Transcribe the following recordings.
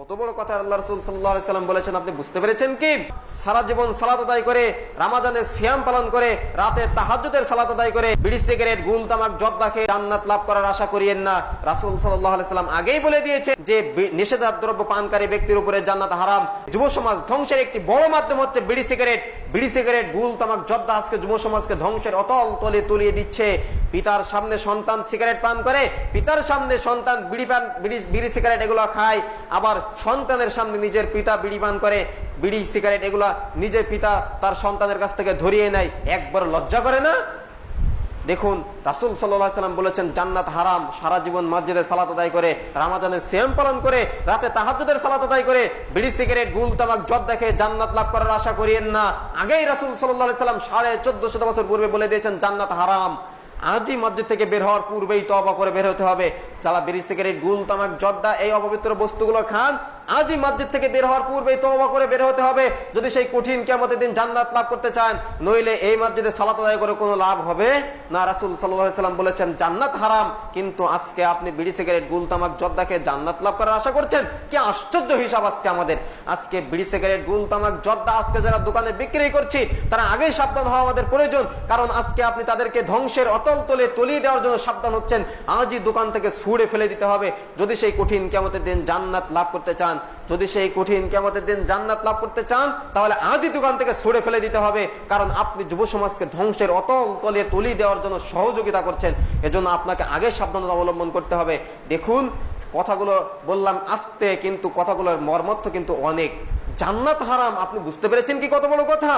কত বড় কথা আল্লাহ রসুল সাল্লাম বলেছেন, আপনি বুঝতে পেরেছেন কি? সারা জীবন সালাত আদায় করে, রামাজানের সিয়াম পালন করে, রাতে তাহাজুদের সালাত আদায় করে, বিড়ি, সিগারেট গুল তামাক, জর্দা খেয়ে জান্নাত লাভ করার আশা করিয়েন না। রাসুল সাল্লাম আগেই বলে দিয়েছে যে নিষেধাজ্ঞ দ্রব্য পানকারী ব্যক্তির উপরে জান্নাত হারাম। যুব সমাজ ধ্বংসের একটি বড় মাধ্যম হচ্ছে বিড়ি, সিগারেট। বিড়ি, সিগারেট গুল তামাক, জর্দা আজকে যুব সমাজকে ধ্বংসের অতল তলে তুলিয়ে দিচ্ছে। পিতার সামনে সন্তান সিগারেট পান করে, পিতার সামনে সন্তান বিড়ি পান, বিড়ি বিড়ি, সিগারেট এগুলো খায়। আবার সন্তানের সামনে নিজের পিতা বিড়ি পান করে, বিড়ি, সিগারেট এগুলা নিজের পিতা তার সন্তানের কাছ থেকে ধরিয়ে নেয়, একবার লজ্জা করে না? দেখুন, রাসুল সাল্লাহ সাল্লাম বলেছেন, জান্নাত হারাম, সারা জীবন মসজিদে সালাত আদায় করে, রামাজানের সেম পালন করে, রাতে তাহাজুদের সালাত আদায় করে, বিড়ি, সিগারেট, গুল, তামাক জদ দেখে জান্নাত লাভ করার আশা করিয়েন না। আগেই রাসুল সাল্লাহ সাল্লাম সাড়ে চোদ্দ শত বছর পূর্বে বলে দিয়েছেন, জান্নাত হারাম। আজই মসজিদ থেকে বের হওয়ার পূর্বেই তবা করে বের হতে হবে। চালা বিড়ি, সিগারেট, গুল, তামাক, জর্দা, এই অপবিত্র বস্তুগুলো খান। আজই মসজিদ থেকে বের হওয়ার পূর্বেই তবা করে বের হতে হবে। যদি সেই কঠিন কেমতের দিন জান্নাত লাভ করতে চান, নইলে এই মসজিদে সালাত আদায় করে কোনো লাভ হবে না। রাসুল সাল্লাহ সাল্লাম বলেছেন, জান্নাত হারাম, কিন্তু আজকে আপনি বিড়ি, সিগারেট, গুল, তামাক জর্দাকে জান্নাত লাভ করার আশা করছেন? কি আশ্চর্য হিসাব আজকে আমাদের। আজকে বিড়ি, সিগারেট, গুল, তামাক আজকে যারা দোকানে বিক্রি করছি, তারা আগেই সাবধান হওয়া আমাদের প্রয়োজন। কারণ আজকে আপনি তাদেরকে ধ্বংসের অতল তলে তলিয়ে দেওয়ার জন্য সাবধান হচ্ছেন। আজই দোকান থেকে ছুড়ে ফেলে দিতে হবে। যদি সেই কঠিন কেমতের দিন জান্নাত লাভ করতে চান যদি সেই কঠিন কেমতের দিন জান্নাত লাভ করতে চান, তাহলে আজই দোকান থেকে ছুড়ে ফেলে দিতে হবে, কারণ আপনি যুব সমাজকে ধ্বংসের অতল তলে তুলি দেওয়ার জন্য সহযোগিতা করছেন। এজন্য আপনাকে আগে সাবধানতা অবলম্বন করতে হবে। দেখুন, কথাগুলো বললাম আসতে, কিন্তু কথাগুলোর মর্মর্থ কিন্তু অনেক। জান্নাত হারাম, আপনি বুঝতে পেরেছেন কি কত বড় কথা?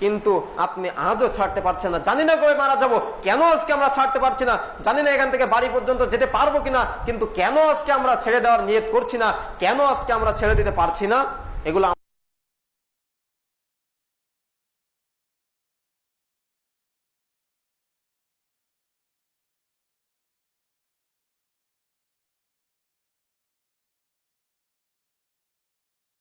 কিন্তু আপনি আজও ছাড়তে পারছেন না। জানি না কবে মারা যাব, কেন আজকে আমরা ছাড়তে পারছি না? জানি না এখান থেকে বাড়ি পর্যন্ত যেতে পারব কিনা, কিন্তু কেন আজকে আমরা ছেড়ে দেওয়ার নিয়ত করছি না? কেন আজকে আমরা ছেড়ে দিতে পারছি না? এগুলো